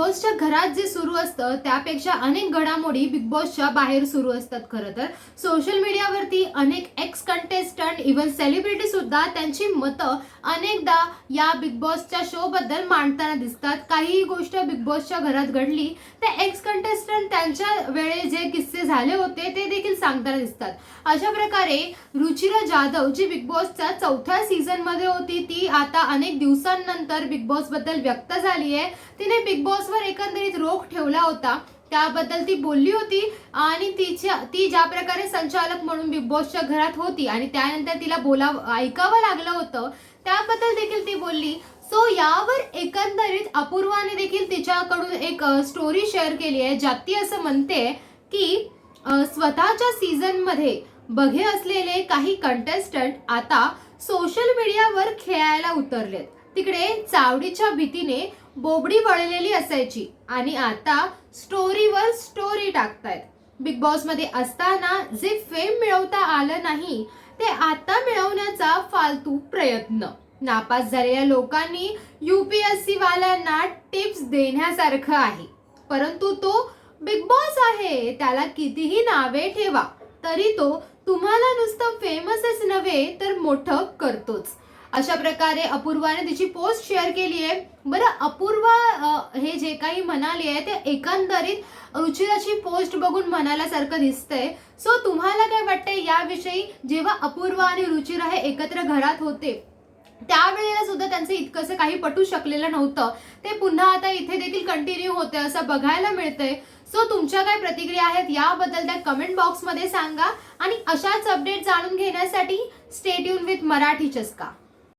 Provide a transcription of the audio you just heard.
बॉसच्या घरात जे सुरू असतं त्यापेक्षा अनेक घडामोडी बिग बॉसच्या बाहेर सुरू असतात खरं तर. सोशल मीडियावरती अनेक एक्स कंटेस्टंट इव्हन सेलिब्रिटी सुद्धा त्यांची मतं अनेकदा या बिग बॉसच्या शो बद्दल मांडताना दिसतात. काहीही गोष्ट बिग बॉसच्या घरात घडली तर एक्स कंटेस्टंट त्यांच्या वेळे जे किस्से झाले होते ते देखील सांगताना दिसतात. अशा प्रकारे रुचिरा जाधव जी बिग बॉसच्या चौथ्या सीझनमध्ये होती ती आता अनेक दिवसांनंतर बिग बॉसबद्दल व्यक्त झाली आहे. तिने बिग बॉसवर एकंदरीत रोख ठेवला होता. त्याबद्दल ती बोलली होती आणि तिच्या ती ज्या प्रकारे संचालक म्हणून बिग बॉसच्या घरात होती आणि त्यानंतर तिला बोलावं ऐकावं लागलं होतं त्याबद्दल देखील ती बोलली. सो यावर एकंदरीत अपूर्वाने देखील तिच्याकडून एक स्टोरी शेअर केली आहे ज्यात ती असं म्हणते की स्वतःच्या सीझनमध्ये बघे असलेले काही कंटेस्टंट आता सोशल मीडियावर खेळायला उतरलेत. तिकडे चावडीच्या भीतीने बोबडी वळलेली असायची आणि आता स्टोरीवर स्टोरी टाकतायत. बिग बॉसमध्ये असताना जे फेम मिळवता आलं नाही ते आता मिळवण्याचा फालतू प्रयत्न. नापास झालेल्या लोकांनी यू पी एस वाल्यांना टिप्स देण्यासारखं आहे. परंतु तो बिग बॉस आहे. त्याला कितीही नावे ठेवा तरी तो तुम्हाला नुसतं फेमसच नव्हे तर मोठं करतोच. अशा प्रकारे अपूर्वाने तिची पोस्ट शेअर केली आहे. बरं अपूर्वा हे जे काही म्हणाली आहे ते एकंदरीत रुचिराची पोस्ट बघून म्हणाल्यासारखं दिसतंय. सो तुम्हाला काय वाटतंय याविषयी? जेव्हा अपूर्वा आणि रुचिरा हे एकत्र घरात होते त्यावेळेला सुद्धा त्यांचं इतकंसं काही पटू शकलेलं नव्हतं. ते पुन्हा आता इथे देखील कंटिन्यू होते असं बघायला मिळतंय. सो तुमच्या काय प्रतिक्रिया आहेत याबद्दल त्या कमेंट बॉक्समध्ये सांगा आणि अशाच अपडेट जाणून घेण्यासाठी स्टेट्यून विथ मराठी चस्का.